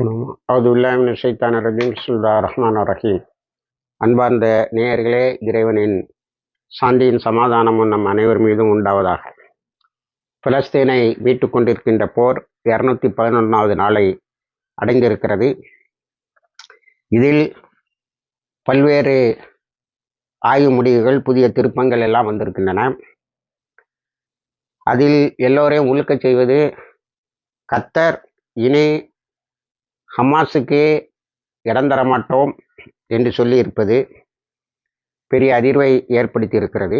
அவுதுல்லாமின் சைத்தான ரஜீம். சுல்லா ரஹ்மான் ரஹீம். அன்பார்ந்த நேயர்களே இறைவனின் சாந்தியின் சமாதானமும் நம் அனைவர் மீதும் உண்டாவதாக. பலஸ்தீனை மீட்டு கொண்டிருக்கின்ற போர் இரநூத்தி பதினொன்றாவது நாளை அடைந்திருக்கிறது. இதில் பல்வேறு ஆய்வு முடிவுகள் புதிய திருப்பங்கள் எல்லாம் வந்திருக்கின்றன. அதில் எல்லோரையும் உழுக்கச் செய்வது கத்தர் இனி ஹமாஸுக்கு இடம் தர மாட்டோம் என்று சொல்லி இருப்பது பெரிய அதிர்வை ஏற்படுத்தி இருக்கிறது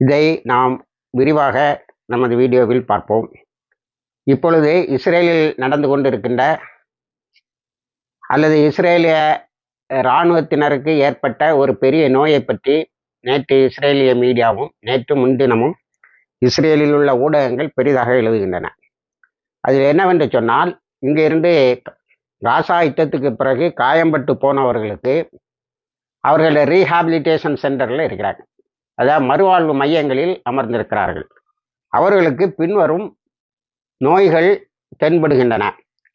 இதை நாம் விரிவாக நமது வீடியோவில் பார்ப்போம். இப்பொழுது இஸ்ரேலில் நடந்து கொண்டிருக்கின்ற அல்லது இஸ்ரேலிய இராணுவத்தினருக்கு ஏற்பட்ட ஒரு பெரிய நோயை பற்றி நேற்று இஸ்ரேலிய மீடியாவும் நேற்று முன்தினமும் இஸ்ரேலில் உள்ள ஊடகங்கள் பெரிதாக எழுதுகின்றன. அதில் என்னவென்று சொன்னால் இங்கிருந்து காசா யுத்தத்துக்கு பிறகு காயம்பட்டு போனவர்களுக்கு அவர்கள் ரீஹாபிலிட்டேஷன் சென்டரில் இருக்கிறாங்க. அதாவது மறுவாழ்வு மையங்களில் அமர்ந்திருக்கிறார்கள். அவர்களுக்கு பின்வரும் நோய்கள் தென்படுகின்றன.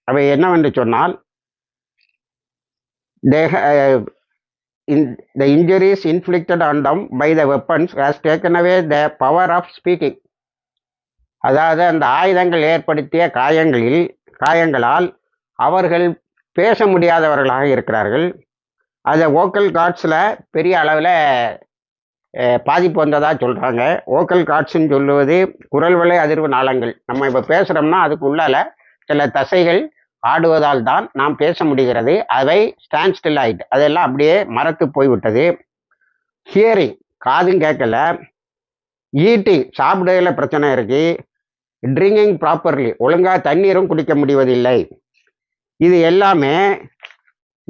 அவை என்னவென்று சொன்னால் the the injuries inflicted on them by the weapons has taken away the power of speaking அதாவது அந்த ஆயுதங்கள் ஏற்படுத்திய காயங்களில் காயங்களால் அவர்கள் பேச முடியாதவர்களாக இருக்கிறார்கள். அதை ஓக்கல் கார்ட்ஸில் பெரிய அளவில் பாதிப்பு வந்ததாக சொல்கிறாங்க ஓக்கல் கார்ட்ஸ்ன்னு சொல்லுவது குரல் வலை அதிர்வு நாளங்கள். நம்ம இப்போ பேசுகிறோம்னா அதுக்குள்ளால் சில தசைகள் ஆடுவதால் தான் நாம் பேச முடிகிறது. அவை ஸ்டாண்ட் ஸ்டில் ஆகிட்டு அதெல்லாம் அப்படியே மறத்து போய்விட்டது. ஹியரிங் காதும் கேட்கல. ஈட்டிங் சாப்பிடுறதுல பிரச்சனை இருக்குது ட்ரிங்கிங் ப்ராப்பர்லி ஒழுங்காக தண்ணீரும் குடிக்க முடிவதில்லை. இது எல்லாமே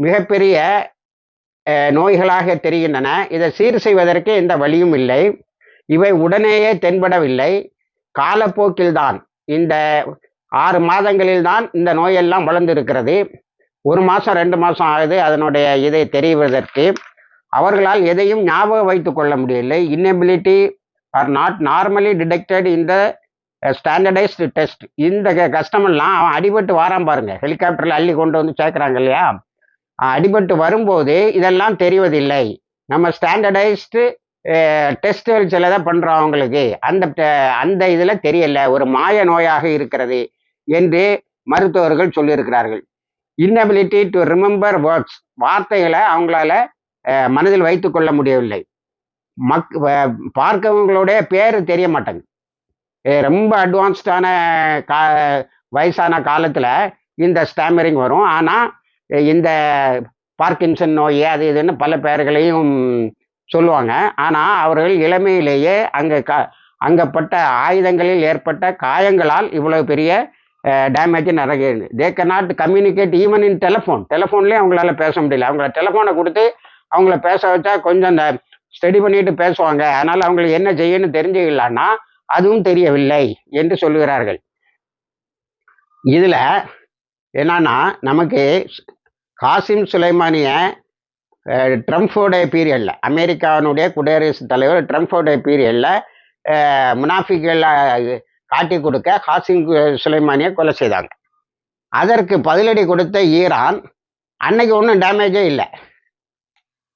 மிகப்பெரிய நோய்களாக தெரிகின்றன. இதை சீர் செய்வதற்கு எந்த வழியும் இல்லை. இவை உடனேயே தென்படவில்லை. காலப்போக்கில்தான். இந்த ஆறு மாதங்களில் தான் இந்த நோயெல்லாம் வளர்ந்திருக்கிறது. ஒரு மாதம் ரெண்டு மாதம் ஆகுது அதனுடைய இதை தெரிவதற்கு. அவர்களால் எதையும் ஞாபகம் வைத்து கொள்ள முடியவில்லை. Inability are not normally detected இந்த ஸ்டாண்டர்டைஸ்டு டெஸ்ட் இந்த கஸ்டமர்லாம் அவன் அடிபட்டு வாரான் பாருங்க. ஹெலிகாப்டரில் அள்ளி கொண்டு வந்து சேர்க்குறாங்க இல்லையா? அடிபட்டு வரும்போது இதெல்லாம் தெரிவதில்லை. நம்ம ஸ்டாண்டர்டைஸ்டு டெஸ்ட்டுகள் தான் பண்ணுறோம் அவங்களுக்கு. அந்த அந்த இதில் தெரியல. ஒரு மாய நோயாக இருக்கிறது என்று மருத்துவர்கள் சொல்லியிருக்கிறார்கள். இன்னபிலிட்டி டு ரிமெம்பர் வேர்ட்ஸ் வார்த்தைகளை அவங்களால மனதில் வைத்து கொள்ள முடியவில்லை. மக் பார்க்கவங்களுடைய பேர் தெரிய மாட்டேங்குது. ரொம்ப அட்வான்ஸ்டான கா வயசான காலத்தில் இந்த ஸ்டாமரிங் வரும். ஆனால் இந்த பார்க்கின்சன் நோய் அது இதுன்னு பல பேர்களையும் சொல்லுவாங்க. ஆனால் அவர்கள் இளமையிலேயே அங்கே கா அங்கப்பட்ட ஆயுதங்களில் ஏற்பட்ட காயங்களால் இவ்வளோ பெரிய டேமேஜ் நடக்குது they can not communicate even in telephone டெலிஃபோன்லேயே அவங்களால பேச முடியல. அவங்கள டெலிஃபோனை கொடுத்து அவங்கள பேச வச்சா கொஞ்சம் அந்த ஸ்டடி பண்ணிட்டு பேசுவாங்க. அதனால் அவங்களுக்கு என்ன செய்யணும்னு தெரிஞ்சுக்கலான்னா அதுவும் தெரியவில்லை என்று சொல்லுகிறார்கள். இதில் என்னன்னா நமக்கு காசிம் சுலைமானிய ட்ரம்ஃபோடைய பீரியடில் அமெரிக்காவினுடைய குடியரசுத் தலைவர் ட்ரம்ஃபோடைய பீரியடில் முனாஃபிகள் காட்டி கொடுக்க காசிம் சுலைமானியை கொலை செய்தாங்க. அதற்கு பதிலடி கொடுத்த ஈரான் அன்னைக்கு ஒன்றும் டேமேஜே இல்லை.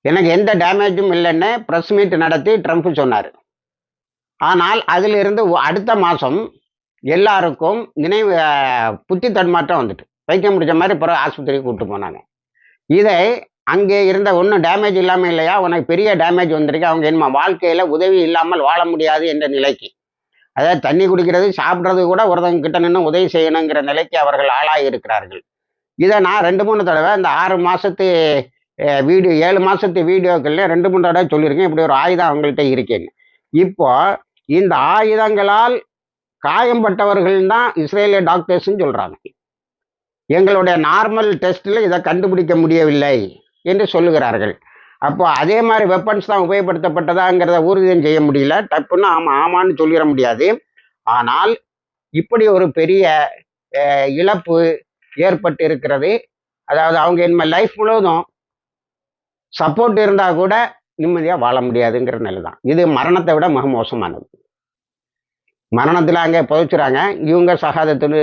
எனக்கு எந்த டேமேஜும் இல்லைன்னு ப்ரெஸ் மீட் நடத்தி ட்ரம்ப் சொன்னார். ஆனால் அதிலிருந்து அடுத்த மாதம் எல்லாருக்கும் நினைவு புத்தி தடுமாற்றம் வந்துட்டு. வைக்க முடிஞ்ச மாதிரி பிறகு ஆஸ்பத்திரிக்கு கூப்பிட்டு போனாங்க. இதை அங்கே இருந்த ஒன்றும் டேமேஜ் இல்லாமல் இல்லையா? உனக்கு பெரிய டேமேஜ் வந்திருக்கு. அவங்க என்ன வாழ்க்கையில் உதவி இல்லாமல் வாழ முடியாது என்ற நிலைக்கு. அதாவது தண்ணி குடிக்கிறது சாப்பிட்றது கூட ஒருத்தவங்க கிட்ட நின்று உதவி செய்யணுங்கிற நிலைக்கு அவர்கள் ஆளாகி இருக்கிறார்கள். இதை நான் ரெண்டு மூணு தடவை இந்த ஆறு மாதத்து வீடியோ ஏழு மாதத்து வீடியோக்கள்லேயும் ரெண்டு மூணு தடவை சொல்லியிருக்கேன். இப்படி ஒரு ஆயுதம் அவங்கள்ட்ட இருக்கேன்னு. இப்போ இந்த ஆயுதங்களால் காயம்பட்டவர்கள் தான் இஸ்ரேலிய டாக்டர்ஸ்ன்னு சொல்கிறாங்க எங்களுடைய நார்மல் டெஸ்ட்டில் இதை கண்டுபிடிக்க முடியவில்லை என்று சொல்லுகிறார்கள். அப்போ அதே மாதிரி வெப்பன்ஸ் தான் உபயோகப்படுத்தப்பட்டதாங்கிறத ஊர்ஜிதம் செய்ய முடியல. டப்புன்னு ஆமாம் ஆமான்னு சொல்லிட முடியாது. ஆனால் இப்படி ஒரு பெரிய இழப்பு ஏற்பட்டு இருக்கிறது. அதாவது அவங்க இனிமேல் லைஃப் முழுவதும் சப்போர்ட் இருந்தால் கூட நிம்மதியாக வாழ முடியாதுங்கிற நிலை தான் இது மரணத்தை விட மிக மோசமானது. மரணத்தில் அங்கே புதைச்சிறாங்க. இவங்க சகாதத்துன்னு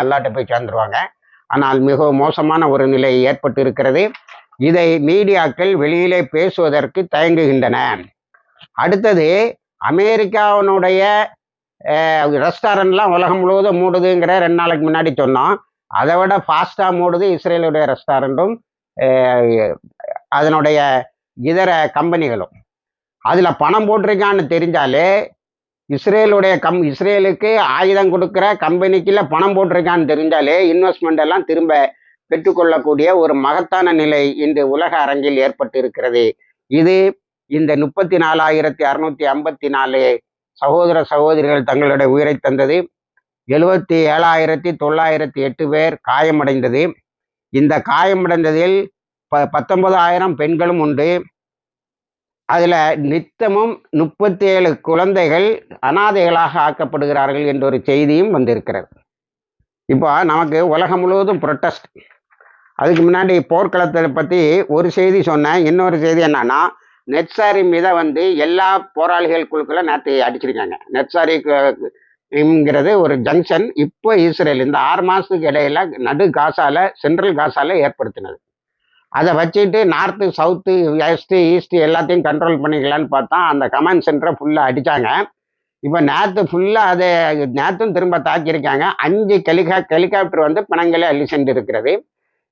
அல்லாட்ட போய் சேர்ந்துருவாங்க. ஆனால் மிகவும் மோசமான ஒரு நிலை ஏற்பட்டு இருக்கிறது. இதை மீடியாக்கள் வெளியிலே பேசுவதற்கு தயங்குகின்றன. அடுத்தது அமெரிக்காவினுடைய ரெஸ்டாரண்ட்லாம் உலகம் முழுவதும் மூடுதுங்கிற ரெண்டு நாளைக்கு முன்னாடி சொன்னோம். அதை விட ஃபாஸ்ட்டாக மூடுது இஸ்ரேலுடைய ரெஸ்டாரண்ட்டும் அதனுடைய இதர கம்பெனிகளும். அதில் பணம் போட்டிருக்கான்னு தெரிஞ்சாலே இஸ்ரேலுடைய கம் இஸ்ரேலுக்கு ஆயுதம் கொடுக்குற கம்பெனிக்குள்ள பணம் போட்டிருக்கான்னு தெரிஞ்சாலே இன்வெஸ்ட்மெண்ட் எல்லாம் திரும்ப பெற்றுக்கொள்ளக்கூடிய ஒரு மகத்தான நிலை இன்று உலக அரங்கில் ஏற்பட்டு இருக்கிறது இது இந்த முப்பத்தி நாலாயிரத்தி அறுநூத்தி ஐம்பத்தி நாலு சகோதர சகோதரிகள் தங்களுடைய உயிரை தந்தது. எழுபத்தி ஏழாயிரத்தி தொள்ளாயிரத்தி எட்டு பேர் காயமடைந்தது. இந்த காயமடைந்ததில் ப பத்தொன்பதாயிரம் பெண்களும் உண்டு. அதில் நித்தமும் முப்பத்தி ஏழு குழந்தைகள் அனாதைகளாக ஆக்கப்படுகிறார்கள் என்ற ஒரு செய்தியும் வந்திருக்கிறது. இப்போ நமக்கு உலகம் முழுவதும் ப்ரொட்டஸ்ட் அதுக்கு முன்னாடி போர்க்களத்தை பற்றி ஒரு செய்தி சொன்னேன். இன்னொரு செய்தி என்னன்னா நெட்சாரி மீத வந்து எல்லா போராளிகள் குழுக்களும் நேற்று அடிச்சிருக்காங்க. நெட்சாரி ங்கிறது ஒரு ஜங்ஷன் இப்போ இஸ்ரேல் இந்த ஆறு மாதத்துக்கு இடையில நடு காசால சென்ட்ரல் காசால ஏற்படுத்தினது. அதை வச்சுட்டு நார்த்து சவுத்து வெஸ்ட்டு ஈஸ்ட்டு எல்லாத்தையும் கண்ட்ரோல் பண்ணிக்கலான்னு பார்த்தா அந்த கமாண்ட் சென்டரை ஃபுல்லாக அடித்தாங்க இப்போ நேற்று ஃபுல்லாக அதை நேற்றும் திரும்ப தாக்கியிருக்காங்க. அஞ்சு ஹெலிகா ஹெலிகாப்டர் வந்து பிணங்களே அள்ளி சென்று இருக்கிறது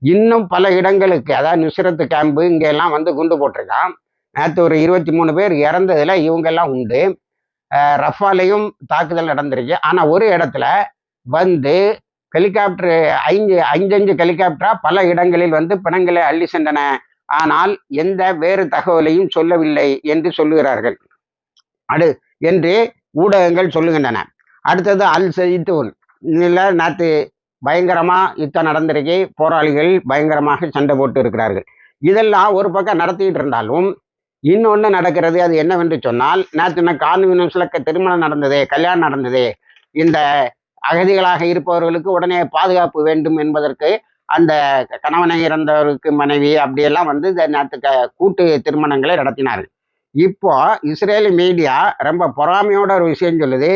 இன்னும் பல இடங்களுக்கு அதாவது நுசரத்து கேம்பு இங்கே எல்லாம் வந்து குண்டு போட்டிருக்கான். நேற்று ஒரு இருபத்தி மூணு பேர் இறந்ததில் இவங்கெல்லாம் உண்டு. ரஃபாலையும் தாக்குதல் நடந்திருக்கு. ஆனால் ஒரு இடத்துல வந்து ஹெலிகாப்டர் ஐந்து அஞ்சஞ்சு ஹெலிகாப்டரா? பல இடங்களில் வந்து பிணங்களை அள்ளி சென்றன. ஆனால் எந்த வேறு தகவலையும் சொல்லவில்லை என்று சொல்லுகிறார்கள். அடு என்று ஊடகங்கள் சொல்லுகின்றன. அடுத்தது அல் சயித்தூன் இல்லை நேற்று பயங்கரமாக யுத்தம் நடந்திருக்கு போராளிகள் பயங்கரமாக சண்டை போட்டு இருக்கிறார்கள். இதெல்லாம் ஒரு பக்கம் நடத்திட்டு இருந்தாலும் இன்னொன்று நடக்கிறது அது என்னவென்று சொன்னால் நேற்று கான்வீனன்ஸில் திருமணம் நடந்தது கல்யாணம் நடந்தது இந்த அகதிகளாக இருப்பவர்களுக்கு உடனே பாதுகாப்பு வேண்டும் என்பதற்கு அந்த கணவனை இறந்தவருக்கு மனைவி அப்படியெல்லாம் வந்து நேற்று கூட்டு திருமணங்களை நடத்தினார்கள். இப்போ இஸ்ரேலி மீடியா ரொம்ப பொறாமையோட ஒரு விஷயம் சொல்லுது.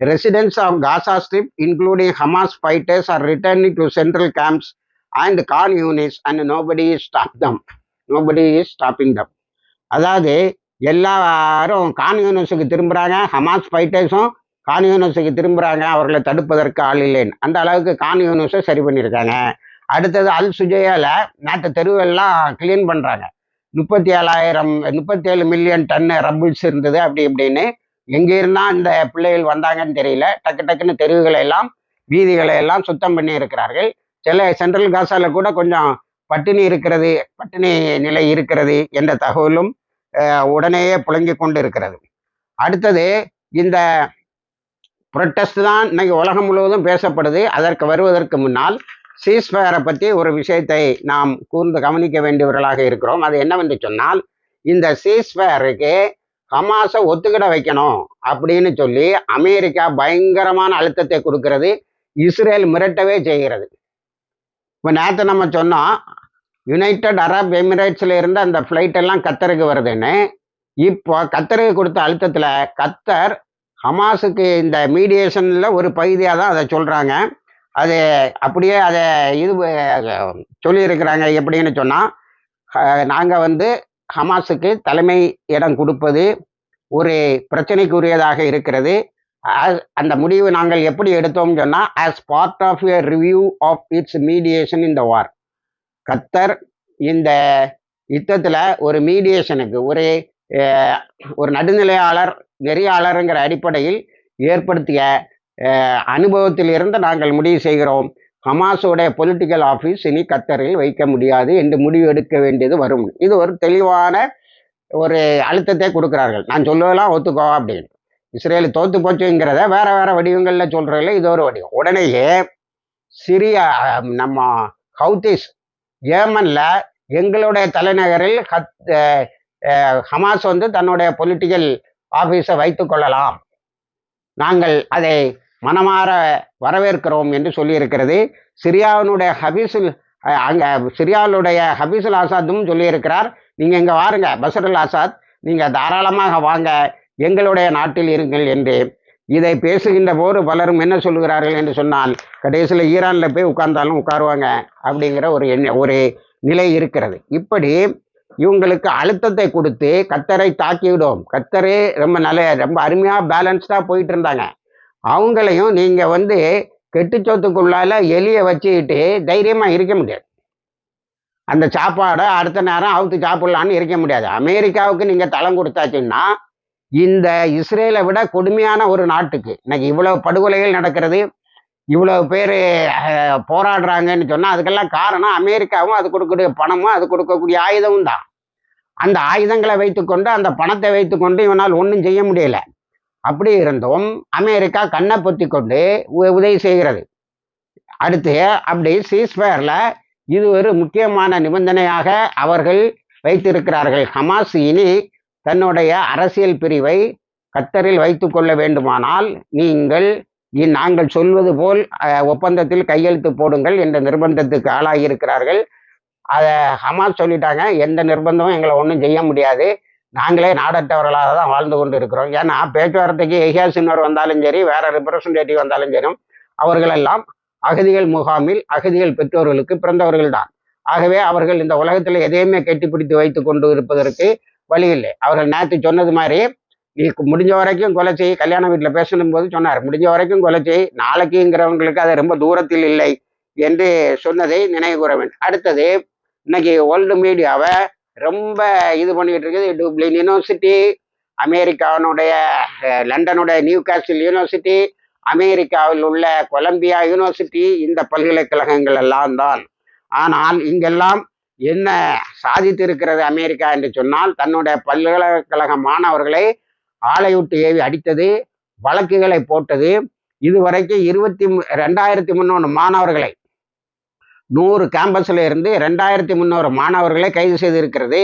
Residents of Gaza strip including Hamas fighters are returning to central camps and Khan Younis and nobody is stop them nobody is stopping them அதாவது எல்லாரும் கான் யூனிஸுக்கு திரும்புகிறாங்க ஹமாஸ் ஃபைட்டர்ஸும் கான் யூனிஸுக்கு திரும்புகிறாங்க அவர்களை தடுப்பதற்கு ஆள் இல்லைன்னு. அந்த அளவுக்கு கான் யூனிஸை சரி பண்ணியிருக்காங்க. அடுத்தது அல் சுஜையால நேற்று தெருவெல்லாம் கிளீன் பண்ணுறாங்க முப்பத்தி ஏழாயிரம் முப்பத்தி ஏழு மில்லியன் டன்னு ரப்பிள்ஸ் இருந்தது அப்படி இப்படின்னு. எங்கே இருந்தால் இந்த பிள்ளைகள் வந்தாங்கன்னு தெரியல. டக்கு டக்குன்னு தெருவுகளை எல்லாம் வீதிகளை எல்லாம் சுத்தம் பண்ணி இருக்கிறார்கள் சில சென்ட்ரல் காசால கூட கொஞ்சம் பட்டினி இருக்கிறது பட்டினி நிலை இருக்கிறது என்ற தகவலும் உடனேயே புழங்கி கொண்டு இருக்கிறது. அடுத்தது இந்த ப்ரொட்டஸ்ட் தான் இன்னைக்கு உலகம் முழுவதும் பேசப்படுது. அதற்கு வருவதற்கு முன்னால் சீஸ்ஃபயரை பற்றி ஒரு விஷயத்தை நாம் கூர்ந்து கவனிக்க வேண்டியவர்களாக இருக்கிறோம். அது என்னவென்று சொன்னால் இந்த சீஸ்ஃபயருக்கு ஹமாஸை ஒத்துக்கிட வைக்கணும் அப்படின்னு சொல்லி அமெரிக்கா பயங்கரமான அழுத்தத்தை கொடுக்கறது. இஸ்ரேல் மிரட்டவே செய்கிறது. இப்போ நேற்று நம்ம சொன்னோம் யுனைடெட் அரப் எமிரேட்ஸில் இருந்து அந்த ஃப்ளைட் எல்லாம் கத்தருக்கு வருதுன்னு. இப்போ கத்தருக்கு கொடுத்த அழுத்தத்தில் கத்தர் ஹமாஸுக்கு இந்த மீடியேஷனில் ஒரு பகுதியாக தான் அதை சொல்கிறாங்க அது அப்படியே அதை இது சொல்லியிருக்கிறாங்க எப்படின்னு சொன்னால் நாங்கள் வந்து ஹமாஸுக்கு தலைமை இடம் கொடுப்பது ஒரு பிரச்சனைக்குரியதாக இருக்கிறது. அந்த முடிவு நாங்கள் எப்படி எடுத்தோம்னு சொன்னால் as part of a review of its mediation இந்த வார் கத்தர் இந்த யுத்தத்தில் ஒரு மீடியேஷனுக்கு ஒரு ஒரு நடுநிலையாளர் நெறியாளருங்கிற அடிப்படையில் ஏற்படுத்திய அனுபவத்தில் இருந்து நாங்கள் முடிவு செய்கிறோம். ஹமாஸோடைய பொலிட்டிக்கல் ஆஃபீஸ் இனி கத்தரில் வைக்க முடியாது என்று முடிவு எடுக்க வேண்டியது வரும். இது ஒரு தெளிவான ஒரு அழுத்தத்தை கொடுக்குறார்கள். நான் சொல்லுவதெல்லாம் ஒத்துக்கோ அப்படின்னு. இஸ்ரேல் தோத்து போச்சுங்கிறத வேற வேற வடிவங்களில் சொல்கிறதில்ல இது ஒரு வடிவம். உடனேயே சிரியா நம்ம ஹவுத்திஸ் ஏமனில் எங்களுடைய தலைநகரில் ஹத் ஹமாஸ் வந்து தன்னுடைய பொலிட்டிக்கல் ஆஃபீஸை வைத்து கொள்ளலாம். நாங்கள் அதை மனமாற வரவேற்கிறோம் என்று சொல்லியிருக்கிறது. சிரியாவினுடைய ஹபீசுல் அங்கே சிரியாவுடைய ஹபீசுல் ஆசாத்தும் சொல்லியிருக்கிறார். நீங்கள் இங்கே வாருங்க பசருல் ஆசாத். நீங்கள் தாராளமாக வாங்க எங்களுடைய நாட்டில் இருங்கள் என்று. இதை பேசுகின்ற போது பலரும் என்ன சொல்லுகிறார்கள் என்று சொன்னால் கடைசியில் ஈரானில் போய் உட்கார்ந்தாலும் உட்காருவாங்க அப்படிங்கிற ஒரு எண்ண ஒரு நிலை இருக்கிறது. இப்படி இவங்களுக்கு அழுத்தத்தை கொடுத்து கத்தரை தாக்கிவிடும். கத்தரே ரொம்ப நல்ல ரொம்ப அருமையாக பேலன்ஸ்டாக போயிட்டு இருந்தாங்க அவங்களையும் நீங்கள் வந்து கெட்டுச்சோத்துக்குள்ளால எலியை வச்சுக்கிட்டு தைரியமாக இருக்க முடியாது. அந்த சாப்பாடை அடுத்த நேரம் அவுத்து சாப்பிடலான்னு இருக்க முடியாது. அமெரிக்காவுக்கு நீங்கள் தளம் கொடுத்தாச்சுன்னா இந்த இஸ்ரேலை விட கொடுமையான ஒரு நாட்டுக்கு. இன்னைக்கு இவ்வளவு படுகொலைகள் நடக்கிறது. இவ்வளவு பேர் போராடுறாங்கன்னு சொன்னால் அதுக்கெல்லாம் காரணம் அமெரிக்காவும் அது கொடுக்கக்கூடிய பணமும் அது கொடுக்கக்கூடிய ஆயுதமும் தான். அந்த ஆயுதங்களை வைத்துக்கொண்டு அந்த பணத்தை வைத்துக்கொண்டு இவனால் ஒன்றும் செய்ய முடியல. அப்படி இருந்தும் அமெரிக்கா கண்ணை பொத்தி கொண்டு உதவி செய்கிறது. அடுத்து அப்படி சீஸ்பயரில் இது ஒரு முக்கியமான நிபந்தனையாக அவர்கள் வைத்திருக்கிறார்கள். ஹமாஸ் இனி தன்னுடைய அரசியல் பிரிவை கத்தரில் வைத்துக்கொள்ள வேண்டுமானால் நீங்கள் நாங்கள் சொல்வது போல் ஒப்பந்தத்தில் கையெழுத்து போடுங்கள் என்ற நிர்பந்தத்துக்கு ஆளாகியிருக்கிறார்கள். அதை ஹமாஸ் சொல்லிட்டாங்க எந்த நிர்பந்தமும் எங்களை ஒன்றும் செய்ய முடியாது. நாங்களே நாடற்றவர்களாக தான் வாழ்ந்து கொண்டு இருக்கிறோம் ஏன்னா பேச்சுவார்த்தைக்கு எஹியாசினர் வந்தாலும் சரி வேற ரெப்ரசன்டேட்டிவ் வந்தாலும் சரி அவர்களெல்லாம் அகதிகள் முகாமில் அகதிகள் பெற்றோர்களுக்கு பிறந்தவர்கள் தான் ஆகவே அவர்கள் இந்த உலகத்தில் எதையுமே கெட்டிப்பிடித்து வைத்து கொண்டு இருப்பதற்கு வழி இல்லை. அவர்கள் நேற்று சொன்னது மாதிரி நீ முடிஞ்ச வரைக்கும் கொலை செய். கல்யாண வீட்டில் பேசணும் போது சொன்னார். முடிஞ்ச வரைக்கும் கொலை செய். நாளைக்குங்கிறவங்களுக்கு அது ரொம்ப தூரத்தில் இல்லை என்று சொன்னதை நினைவு கூற வேண்டும். அடுத்தது இன்னைக்கு வேர்ல்டு மீடியாவை ரொம்ப இது பண்ணிட்டு இருக்குது. டூப்ளின் யூனிவர்சிட்டி அமெரிக்காவினுடைய லண்டனுடைய நியூ காஸ்டில் யூனிவர்சிட்டி அமெரிக்காவில் உள்ள கொலம்பியா யூனிவர்சிட்டி இந்த பல்கலைக்கழகங்கள் எல்லாம் தான். ஆனால் இங்கெல்லாம் என்ன சாதித்திருக்கிறது அமெரிக்கா என்று சொன்னால் தன்னுடைய பல்கலைக்கழக மாணவர்களை ஆலையுட்டு ஏவி அடித்தது வழக்குகளை போட்டது. இதுவரைக்கும் இருபத்தி ரெண்டாயிரத்தி முந்நூறு மாணவர்களை நூறு கேம்பஸில் இருந்து ரெண்டாயிரத்தி முந்நூறு மாணவர்களை கைது செய்திருக்கிறது.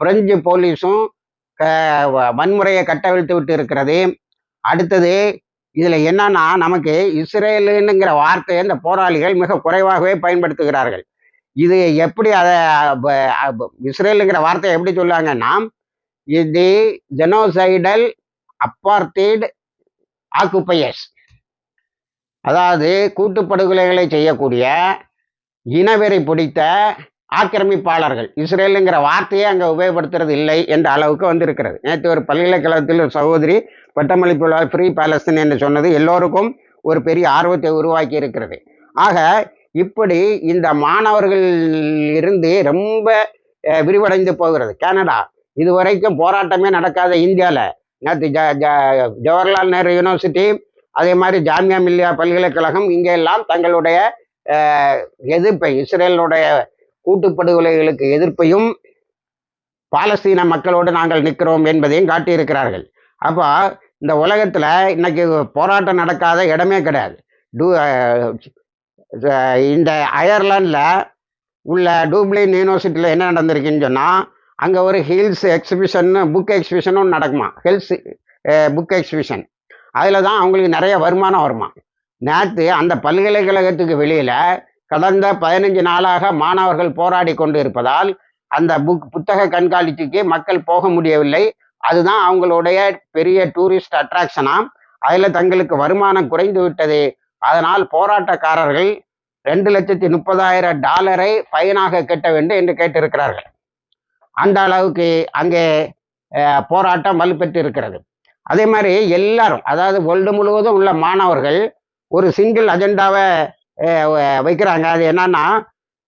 பிரெஞ்சு போலீஸும் வன்முறையை கட்டவிழ்த்து விட்டு இருக்கிறது அடுத்தது இதில் என்னன்னா நமக்கு இஸ்ரேலுங்கிற வார்த்தையை இந்த போராளிகள் மிக குறைவாகவே பயன்படுத்துகிறார்கள். இது எப்படி அதை இஸ்ரேலுங்கிற வார்த்தையை எப்படி சொல்லுவாங்கன்னா இது ஜெனோசைடல் அப்பார்த்தீடு ஆக்குப்பையர்ஸ் அதாவது கூட்டுப்படுகொலைகளை செய்யக்கூடிய இனவெறி பிடித்த ஆக்கிரமிப்பாளர்கள். இஸ்ரேலுங்கிற வார்த்தையை அங்கே உபயோகப்படுத்துறது இல்லை என்ற அளவுக்கு வந்திருக்கிறது. நேற்று ஒரு பல்கலைக்கழகத்தில் ஒரு சகோதரி பட்டமளிப்பு ஃப்ரீ பாலஸ்தீன் என்று சொன்னது எல்லோருக்கும் ஒரு பெரிய ஆர்வத்தை உருவாக்கி இருக்கிறது. ஆக இப்படி இந்த மாணவர்கள் இருந்து ரொம்ப விரிவடைந்து போகிறது. கனடா இதுவரைக்கும் போராட்டமே நடக்காத இந்தியாவில் நேற்று ஜ ஜ- ஜவஹர்லால் நேரு யூனிவர்சிட்டி அதே மாதிரி ஜாமியா மில்லியா பல்கலைக்கழகம் இங்கே எல்லாம் தங்களுடைய எதிர்ப்பை இஸ்ரேலுடைய கூட்டுப்படுகொலைகளுக்கு எதிர்ப்பையும் பாலஸ்தீன மக்களோடு நாங்கள் நிற்கிறோம் என்பதையும் காட்டியிருக்கிறார்கள். அப்போ இந்த உலகத்தில் இன்னைக்கு போராட்டம் நடக்காத இடமே கிடையாது. டூ இந்த அயர்லாண்டில் உள்ள டூப்ளின் யூனிவர்சிட்டியில் என்ன நடந்திருக்குன்னு சொன்னால் அங்கே ஒரு ஹில்ஸ் எக்ஸிபிஷன்னு புக் எக்ஸிபிஷனும் நடக்குமா? ஹில்ஸ் புக் எக்ஸிபிஷன் அதில் தான் அவங்களுக்கு நிறைய வருமானம் வருமா? நேற்று அந்த பல்கலைக்கழகத்துக்கு வெளியில் கடந்த பதினஞ்சு நாளாக மாணவர்கள் போராடி கொண்டு இருப்பதால் அந்த புக் புத்தக கண்காட்சிக்கு மக்கள் போக முடியவில்லை. அதுதான் அவங்களுடைய பெரிய டூரிஸ்ட் அட்ராக்ஷனாம் அதில் தங்களுக்கு வருமானம் குறைந்து விட்டது. அதனால் போராட்டக்காரர்கள் ரெண்டு லட்சத்தி முப்பதாயிரம் டாலரை ஃபைனாக கட்ட வேண்டும் என்று கேட்டிருக்கிறார்கள். அந்த அளவுக்கு அங்கே போராட்டம் வலுப்பெற்று இருக்கிறது. அதே மாதிரி எல்லாரும் அதாவது வேர்ல்டு முழுவதும் உள்ள மாணவர்கள் ஒரு சிங்கிள் அஜெண்டாவை வைக்கிறாங்க. அது என்னன்னா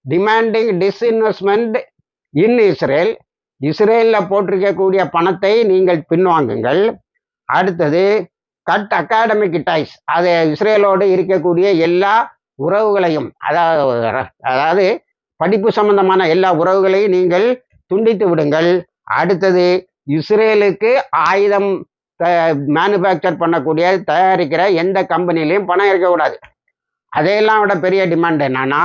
டிமாண்டிங் டிஸ்இன்வெஸ்ட்மெண்ட் இன் இஸ்ரேல் இஸ்ரேலில் போட்டிருக்கக்கூடிய பணத்தை நீங்கள் பின்வாங்குங்கள். அடுத்தது கட் அகாடமிக் டைஸ் அது இஸ்ரேலோடு இருக்கக்கூடிய எல்லா உறவுகளையும் அதாவது அதாவது படிப்பு சம்பந்தமான எல்லா உறவுகளையும் நீங்கள் துண்டித்து விடுங்கள். அடுத்தது இஸ்ரேலுக்கு ஆயுதம் மேனுஃபேக்சர் பண்ணக்கூடிய தயாரிக்கிற எந்த கம்பெனிலையும் பணம் இருக்கக்கூடாது. அதையெல்லாம் விட பெரிய டிமாண்ட் என்னன்னா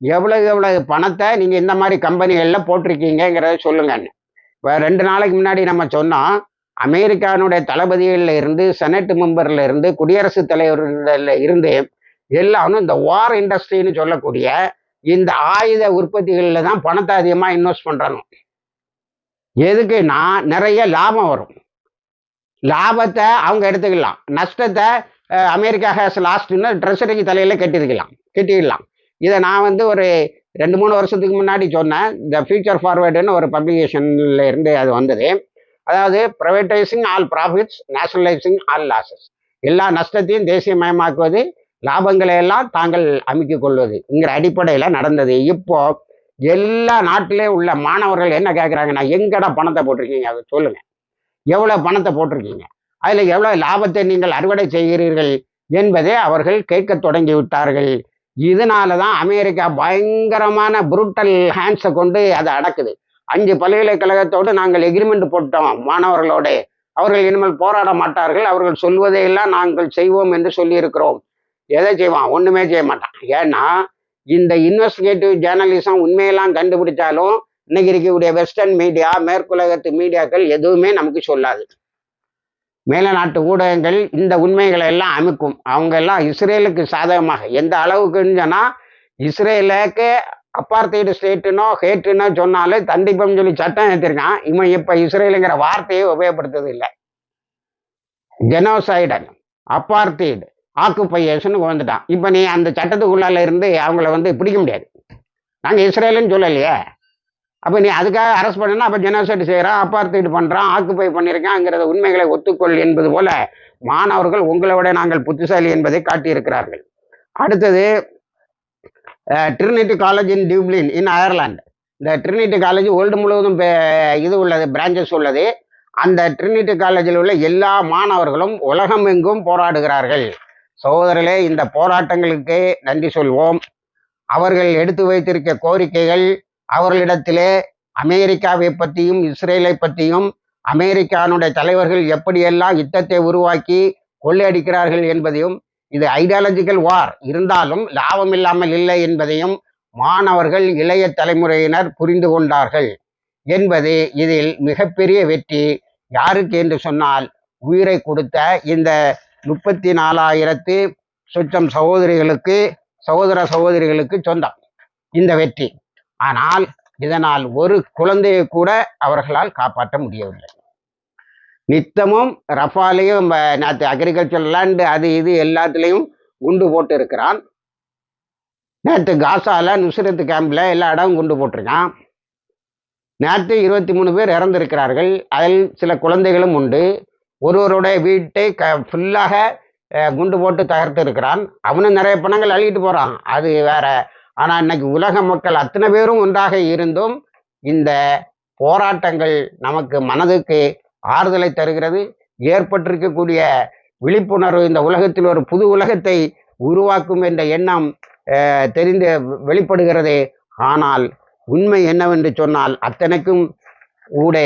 எவ்வளவு எவ்வளவு பணத்தை நீங்கள் இந்த மாதிரி கம்பெனிகளில் போட்டிருக்கீங்கிறத சொல்லுங்கன்னு இப்போ ரெண்டு நாளைக்கு முன்னாடி நம்ம சொன்னோம் அமெரிக்கானுடைய தளபதிகளில் இருந்து செனட் மெம்பர்ல இருந்து குடியரசுத் தலைவர்ல இருந்து எல்லாரும் இந்த வார் இண்டஸ்ட்ரின்னு சொல்லக்கூடிய இந்த ஆயுத உற்பத்திகளில் தான் பணத்தை அதிகமாக இன்வெஸ்ட் எதுக்கு? நான் நிறைய லாபம் வரும். லாபத்தை அவங்க எடுத்துக்கலாம். நஷ்டத்தை அமெரிக்கா ஹேஸ் லாஸ்ட்னு ட்ரெஷரிக்கு தலையில் கட்டிருக்கலாம். கட்டிடலாம். இதை நான் வந்து ஒரு ரெண்டு மூணு வருஷத்துக்கு முன்னாடி சொன்னேன். இந்த ஃபியூச்சர் ஃபார்வேர்டுன்னு ஒரு பப்ளிகேஷன்ல இருந்து அது வந்தது. அதாவது privatising all profits nationalising all losses எல்லா நஷ்டத்தையும் தேசியமயமாக்குவது லாபங்களை எல்லாம் தாங்கள் அமைக்கிக் கொள்வதுங்கிற அடிப்படையில் நடந்தது. இப்போ எல்லா நாட்டிலே உள்ள மாணவர்கள் என்ன கேட்குறாங்கன்னா எங்கடா பணத்தை போட்டிருக்கீங்க? அதை சொல்லுங்க. எவ்வளோ பணத்தை போட்டிருக்கீங்க? அதில் எவ்வளோ லாபத்தை நீங்கள் அறுவடை செய்கிறீர்கள் என்பதை அவர்கள் கேட்கத் தொடங்கி விட்டார்கள். இதனால தான் அமெரிக்கா பயங்கரமான புருட்டல் ஹேண்ட்ஸை கொண்டு அதை அடக்குது. அஞ்சு பல்கலைக்கழகத்தோடு நாங்கள் எக்ரிமெண்ட் போட்டோம் மாணவர்களோட. அவர்கள் இனிமேல் போராட மாட்டார்கள். அவர்கள் சொல்வதையெல்லாம் நாங்கள் செய்வோம் என்று சொல்லியிருக்கிறோம். எதை செய்வான்? ஒன்றுமே செய்ய மாட்டான். ஏன்னா இந்த இன்வெஸ்டிகேட்டிவ் ஜேர்னலிசம் உண்மையெல்லாம் கண்டுபிடிச்சாலும் இன்னைக்கு இருக்கக்கூடிய வெஸ்டர்ன் மீடியா மேற்குலகத்து மீடியாக்கள் எதுவுமே நமக்கு சொல்லாது. மேல நாட்டு ஊடகங்கள் இந்த உண்மைகளை எல்லாம் அமுக்கும். அவங்க எல்லாம் இஸ்ரேலுக்கு சாதகமாக. எந்த அளவுக்குன்னு சொன்னா இஸ்ரேலுக்கு அப்பார்த்தைடு ஸ்டேட்டுனோ ஹேட்டுனோ சொன்னாலே தண்டிப்பம் சொல்லி சட்டம் ஏற்றிருக்கான் இவன் இப்ப இஸ்ரேலுங்கிற வார்த்தையை உபயோகப்படுத்துறது இல்லை. ஜெனோசைடன் அப்பார்த்தைடு ஆக்குப்பையேஷனுக்கு வந்துட்டான் இப்போ நீ அந்த சட்டத்துக்குள்ளால இருந்து அவங்கள வந்து பிடிக்க முடியாது. நாங்கள் இஸ்ரேலுன்னு சொல்லலையே. அப்போ நீ அதுக்காக அரெஸ்ட் பண்ணனா அப்போ ஜெனோசைட் செய்கிறான் அப்பார்த்தைடு பண்ணுறான் ஆக்குப்பை பண்ணியிருக்காங்கிறத உண்மைகளை ஒத்துக்கொள் என்பது போல மாணவர்கள் உங்களை விட நாங்கள் புத்திசாலி என்பதை காட்டியிருக்கிறார்கள். அடுத்தது Trinity college in Dublin in Ireland இந்த ட்ரினிட்டி காலேஜ் வேர்ல்டு முழுவதும் இது உள்ளது பிரான்ச்சஸ் உள்ளது. அந்த ட்ரினிட்டி காலேஜில் உள்ள எல்லா மாணவர்களும் உலகம் எங்கும் போராடுகிறார்கள். சகோதரர்களே இந்த போராட்டங்களுக்கு நன்றி சொல்வோம். அவர்கள் எடுத்து வைத்திருக்க கோரிக்கைகள் அவர்களிடத்திலே அமெரிக்காவை பற்றியும் இஸ்ரேலை பற்றியும் அமெரிக்கானுடைய தலைவர்கள் எப்படியெல்லாம் யுத்தத்தை உருவாக்கி கொள்ளையடிக்கிறார்கள் என்பதையும் இது ஐடியாலஜிக்கல் வார் இருந்தாலும் லாபம் இல்லாமல் இல்லை என்பதையும் மாணவர்கள் இளைய தலைமுறையினர் புரிந்து கொண்டார்கள் என்பது இதில் மிகப்பெரிய வெற்றி. யாருக்கு என்று சொன்னால் உயிரை கொடுத்த இந்த முப்பத்தி நாலாயிரத்து சுற்றம் சகோதரிகளுக்கு சகோதர சகோதரிகளுக்கு சொந்தம். இந்த வெற்றி. ஆனால் இதனால் ஒரு குழந்தையை கூட அவர்களால் காப்பாற்ற முடியவில்லை. நித்தமும் ரஃபாலையும் நேற்று அக்ரிகல்ச்சர் லேண்டு அது இது எல்லாத்துலேயும் குண்டு போட்டு இருக்கிறான் நேற்று காசால நுஸ்ரத் கேம்பில் எல்லா இடமும் குண்டு போட்டிருக்கான். நேற்று இருபத்தி மூணு பேர் இறந்திருக்கிறார்கள். அதில் சில குழந்தைகளும் உண்டு. ஒருவருடைய வீட்டை க ஃபுல்லாக குண்டு போட்டு தகர்த்து இருக்கிறான். அவனும் நிறைய பணங்கள் அழுகிட்டு போகிறான் அது வேற. ஆனால் இன்னைக்கு உலக மக்கள் அத்தனை பேரும் ஒன்றாக இருந்தும் இந்த போராட்டங்கள் நமக்கு மனதுக்கு ஆறுதலை தருகிறது. ஏற்பட்டிருக்கக்கூடிய விழிப்புணர்வு இந்த உலகத்தில் ஒரு புது உலகத்தை உருவாக்கும் என்ற எண்ணம் தெரிந்து வெளிப்படுகிறது. ஆனால் உண்மை என்னவென்று சொன்னால் அத்தனைக்கும் கூட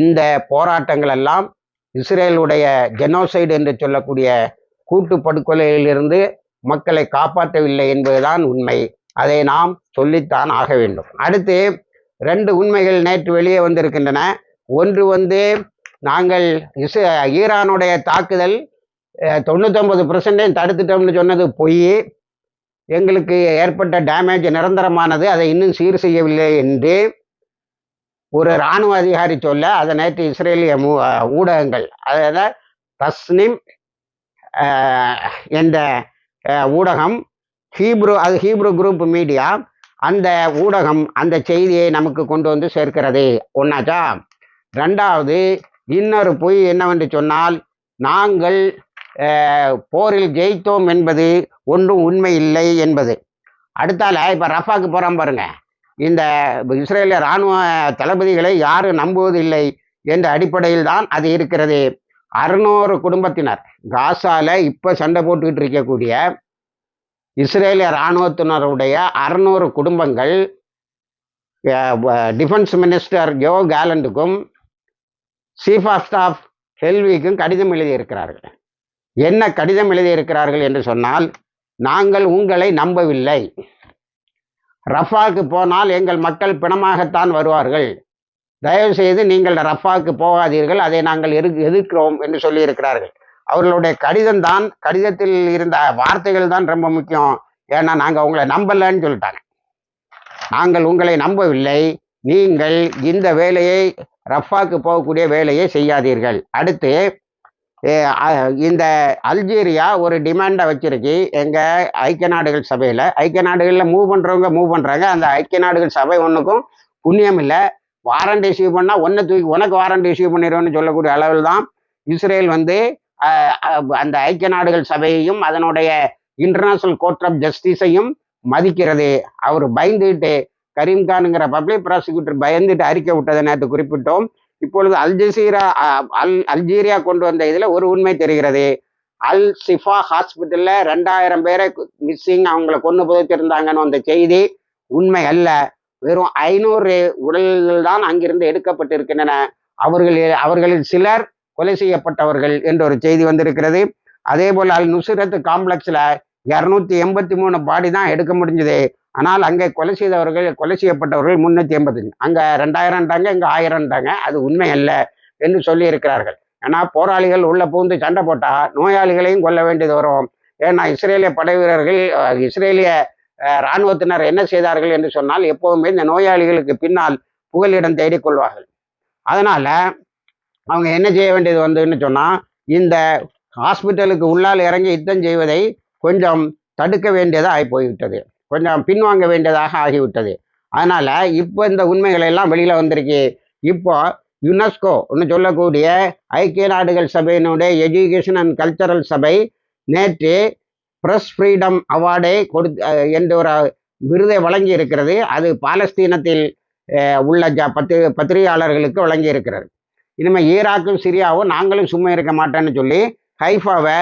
இந்த போராட்டங்கள் எல்லாம் இஸ்ரேலுடைய ஜெனோசைடு என்று சொல்லக்கூடிய கூட்டு படுகொலையிலிருந்து மக்களை காப்பாற்றவில்லை என்பதுதான் உண்மை. அதை நாம் சொல்லித்தான் ஆக வேண்டும். அடுத்து ரெண்டு உண்மைகள் நேற்று வெளியே வந்திருக்கின்றன. ஒன்று வந்து நாங்கள் இஸ் ஈரானுடைய தாக்குதல் அஹ், தொண்ணூத்தொன்பது பர்சன்டேஜ் தடுத்துட்டோம்னு சொன்னது பொய். எங்களுக்கு ஏற்பட்ட டேமேஜ் நிரந்தரமானது. அதை இன்னும் சீர் செய்யவில்லை என்று ஒரு இராணுவ அதிகாரி சொல்ல அதை நேற்று இஸ்ரேலிய மூ ஊடகங்கள் அதாவது தஸ்னிம் என்ற ஊடகம் ஹீப்ரு அது ஹீப்ரு குரூப் மீடியா அந்த ஊடகம் அந்த செய்தியை நமக்கு கொண்டு வந்து சேர்க்கிறது. ஒன்னாச்சா ரெண்டாவது இன்னொரு பொய் என்னவென்று சொன்னால் நாங்கள் போரில் ஜெயித்தோம் என்பது ஒன்றும் உண்மை இல்லை என்பது. அடுத்தால இப்போ ரஃபாக்கு போகிறோம் பாருங்கள் இந்த இஸ்ரேலிய இராணுவ தளபதிகளை யாரும் நம்புவதில்லை என்ற அடிப்படையில் தான் அது இருக்கிறது. அறுநூறு குடும்பத்தினர் காசால இப்போ சண்டை போட்டுக்கிட்டு இருக்கக்கூடிய இஸ்ரேலிய இராணுவத்தினருடைய அறுநூறு குடும்பங்கள் டிஃபென்ஸ் மினிஸ்டர் ஜோ கேலண்டுக்கும் சீஃப் ஆஃப் ஸ்டாஃப் ஹெல்விக்கும் கடிதம் எழுதியிருக்கிறார்கள். என்ன கடிதம் எழுதியிருக்கிறார்கள் என்று சொன்னால் நாங்கள் உங்களை நம்பவில்லை. ரஃபாக்கு போனால் எங்கள் மக்கள் பிணமாகத்தான் வருவார்கள். தயவு செய்து நீங்கள் ரஃபாக்கு போகாதீர்கள். அதை நாங்கள் எதிர் எதிர்க்கிறோம் என்று சொல்லியிருக்கிறார்கள். அவர்களுடைய கடிதம் தான் கடிதத்தில் இருந்த வார்த்தைகள் தான் ரொம்ப முக்கியம். ஏன்னா நாங்கள் உங்களை நம்பலைன்னு சொல்லிட்டாங்க. நாங்கள் உங்களை நம்பவில்லை. நீங்கள் இந்த வேலையை ரஃபாக்கு போகக்கூடிய வேலையை செய்யாதீர்கள். அடுத்து இந்த அல்ஜீரியா ஒரு டிமாண்டை வச்சிருக்கு. எங்கள் ஐக்கிய நாடுகள் சபையில். ஐக்கிய நாடுகளில் மூவ் பண்ணுறவங்க மூவ் பண்ணுறாங்க அந்த ஐக்கிய நாடுகள் சபை ஒன்றுக்கும் புண்ணியம் இல்லை. வாரண்ட் இஷ்யூ பண்ணால் ஒன்று தூக்கி உனக்கு வாரண்ட் இஷ்யூ பண்ணிடுவோன்னு சொல்லக்கூடிய அளவில் தான் இஸ்ரேல் வந்து அந்த ஐக்கிய நாடுகள் சபையையும் அதனுடைய இன்டர்நேஷனல் கோர்ட் ஆஃப் ஜஸ்டிஸையும் மதிக்கிறது. அவர் பயந்துட்டு கரீம்கானுங்கிற பப்ளிக் ப்ராசிக்யூட்டர் பயந்துட்டு அறிக்கை விட்டதை நேற்று குறிப்பிட்டோம். இப்பொழுது அல்ஜசீரா அல் அல்ஜீரியா கொண்டு வந்த இதில் ஒரு உண்மை தெரிகிறது. அல் சிஃபா ஹாஸ்பிட்டலில் ரெண்டாயிரம் பேரை மிஸ்ஸிங் அவங்கள கொண்டு புதைத்திருந்தாங்கன்னு அந்த செய்தி உண்மை அல்ல. வெறும் ஐநூறு உடல்கள் தான் அங்கிருந்து எடுக்கப்பட்டிருக்கின்றன. அவர்களில் அவர்களில் சிலர் கொலை செய்யப்பட்டவர்கள் என்ற ஒரு செய்தி வந்திருக்கிறது. அதே போல் அல் நுசுரத் காம்ப்ளெக்ஸில் இரநூத்தி எண்பத்தி மூணு பாடி தான் எடுக்க முடிஞ்சது. ஆனால் அங்கே கொலை செய்தவர்கள் கொலை செய்யப்பட்டவர்கள் முன்னூற்றி எண்பது. அங்கே ரெண்டாயிரம்ட்டாங்க இங்கே ஆயிரம்ட்டாங்க அது உண்மை அல்ல என்று சொல்லி இருக்கிறார்கள் ஏன்னா போராளிகள் உள்ள பூந்து சண்டை போட்டால் நோயாளிகளையும் கொல்ல வேண்டியது வரும். ஏன்னா இஸ்ரேலிய படை வீரர்கள் இஸ்ரேலிய இராணுவத்தினர் என்ன செய்தார்கள் என்று சொன்னால் எப்போவுமே இந்த நோயாளிகளுக்கு பின்னால் புகலிடம் தேடிக்கொள்வார்கள் அதனால் அதனால அவங்க என்ன செய்ய வேண்டியது வந்துன்னு சொன்னால் இந்த ஹாஸ்பிட்டலுக்கு உள்ளால் இறங்கி யுத்தம் செய்வதை கொஞ்சம் தடுக்க வேண்டியதாக ஆகி போய்விட்டது. கொஞ்சம் பின்வாங்க வேண்டியதாக ஆகிவிட்டது. அதனால இப்போ இந்த உண்மைகள் எல்லாம் வெளியில் வந்திருக்கு. இப்போ யுனெஸ்கோ ஒன்று சொல்லக்கூடிய ஐக்கிய நாடுகள் சபையினுடைய எஜுகேஷன் அண்ட் கல்ச்சரல் சபை நேற்று ப்ரெஸ் ஃப்ரீடம் அவார்டை கொடு என்ற ஒரு விருதை வழங்கி இருக்கிறது அது பாலஸ்தீனத்தில் உள்ள ஜ பத்து பத்திரிகையாளர்களுக்கு வழங்கி இருக்கிறது இனிமேல் ஈராக்கும் சிரியாவும் நாங்களும் சும்மா இருக்க மாட்டோன்னு சொல்லி ஹைஃபாவை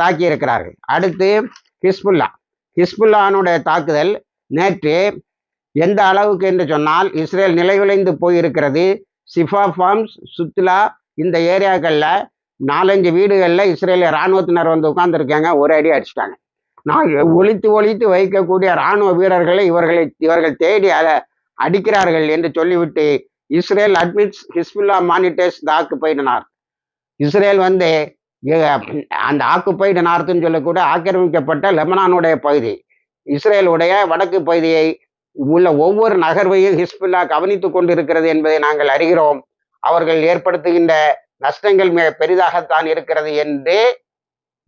தாக்கி இருக்கிறார்கள் அடுத்து ஹிஸ்புல்லா. ஹிஸ்புல்லானுடைய தாக்குதல் நேற்று எந்த அளவுக்கு என்று சொன்னால் இஸ்ரேல் நிலைகுலைந்து போயிருக்கிறது. சிஃபா ஃபார்ம்ஸ் சுத்லா இந்த ஏரியாக்களில் நாலஞ்சு வீடுகளில் இஸ்ரேலிய இராணுவத்தினர் வந்து உட்கார்ந்துருக்காங்க. ஒரு அடி அடிச்சிட்டாங்க. நான் ஒழித்து ஒழித்து வைக்கக்கூடிய இராணுவ வீரர்களை இவர்களை இவர்கள் தேடி அதை அடிக்கிறார்கள் என்று சொல்லிவிட்டு இஸ்ரேல் அட்மிட்ஸ் ஹிஸ்புல்லா மானிட்டர்ஸ் தாக்கு ஆக்குபைடு இஸ்ரேல் வந்து அந்த ஆக்குப்பைடு நார்த்துன்னு சொல்லக்கூடிய ஆக்கிரமிக்கப்பட்ட லெபனானுடைய பகுதி. இஸ்ரேலுடைய வடக்கு பகுதியை உள்ள ஒவ்வொரு நகர்வையும் ஹிஸ்புல்லா கவனித்துக் கொண்டிருக்கிறது என்பதை நாங்கள் அறிகிறோம். அவர்கள் ஏற்படுத்துகின்ற நஷ்டங்கள் மிக பெரிதாகத்தான் இருக்கிறது என்று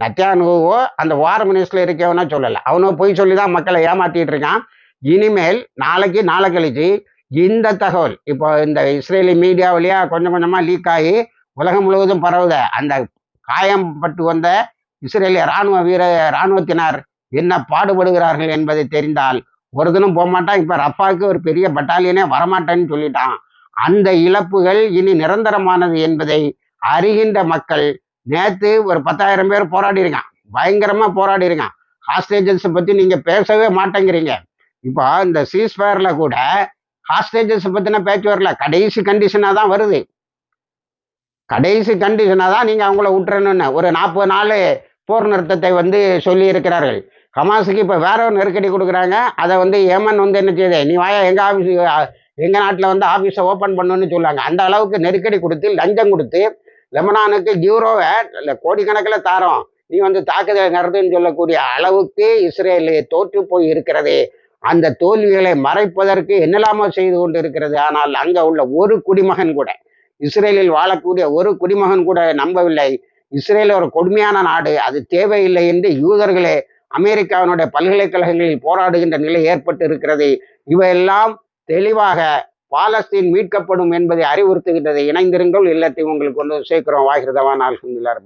நத்தியானுவோ அந்த வார மினிஸ்டர்ல இருக்கவனா சொல்லலை. அவனோ போய் சொல்லி தான் மக்களை ஏமாத்திட்டு இருக்கான். இனிமேல் நாளைக்கு நாளை கழிச்சு இந்த தகவல் இப்போ இந்த இஸ்ரேலி மீடியா வழியா கொஞ்சம் கொஞ்சமாக லீக் ஆகி உலகம் முழுவதும் பரவுத. அந்த காயம்பட்டு வந்த இஸ்ரேலிய இராணுவ வீர இராணுவத்தினர் என்ன பாடுபடுகிறார்கள் என்பதை தெரிந்தால் ஒரு தினம் போகமாட்டான். இப்போ ரப்பாவுக்கு ஒரு பெரிய பட்டாலியனே வரமாட்டேன்னு சொல்லிட்டான். அந்த இழப்புகள் இனி நிரந்தரமானது என்பதை அறிகின்ற மக்கள் நேற்று ஒரு பத்தாயிரம் பேர் போராடி இருக்கான் பயங்கரமா போராடி இருக்கான் நீங்கள் பேசவே மாட்டேங்கிறீங்க. இப்போ இந்த சீஸ்ஃபயரில் கூட ஹாஸ்டேஜஸை பற்றின பேச்சு வரல. கடைசி கண்டிஷனாக தான் வருது. கடைசி கண்டிஷனாக தான் நீங்கள் அவங்கள விட்டுறணும்னு ஒரு நாற்பது நாள் போர் நிறுத்தத்தை வந்து சொல்லி இருக்கிறார்கள். ஹமாஸுக்கு இப்போ வேற ஒரு நெருக்கடி கொடுக்குறாங்க. அதை வந்து ஏமன் வந்து என்ன செய்யுது? நீ வாயா எங்கள் ஆஃபீஸ் எங்கள் நாட்டில் வந்து ஆஃபீஸை ஓப்பன் பண்ணுன்னு சொல்லுவாங்க அந்த அளவுக்கு நெருக்கடி கொடுத்து லஞ்சம் கொடுத்து லெமனானுக்கு ஜீரோவை கோடிக்கணக்கில் தாரோம். நீ வந்து தாக்குதல் நடத்துன்னு சொல்லக்கூடிய அளவுக்கு இஸ்ரேல் தோற்று போய் இருக்கிறது. அந்த தோல்விகளை மறைப்பதற்கு என்னெல்லாமோ செய்து கொண்டு இருக்கிறது. ஆனால் அங்கே உள்ள ஒரு குடிமகன் கூட இஸ்ரேலில் வாழக்கூடிய ஒரு குடிமகன் கூட நம்பவில்லை. இஸ்ரேல் ஒரு கொடுமையான நாடு. அது தேவையில்லை என்று யூதர்களே அமெரிக்காவினுடைய பல்கலைக்கழகங்களில் போராடுகின்ற நிலை ஏற்பட்டு இருக்கிறது இவையெல்லாம் தெளிவாக பாலஸ்தீன் மீட்கப்படும் என்பதை அறிவுறுத்துகின்றது. இணைந்திருங்கள். இல்லத்தை உங்களுக்கு கொண்டு சேர்க்கிறோம். வாகிருதவான். அல்ஹம்துலில்லாஹ்.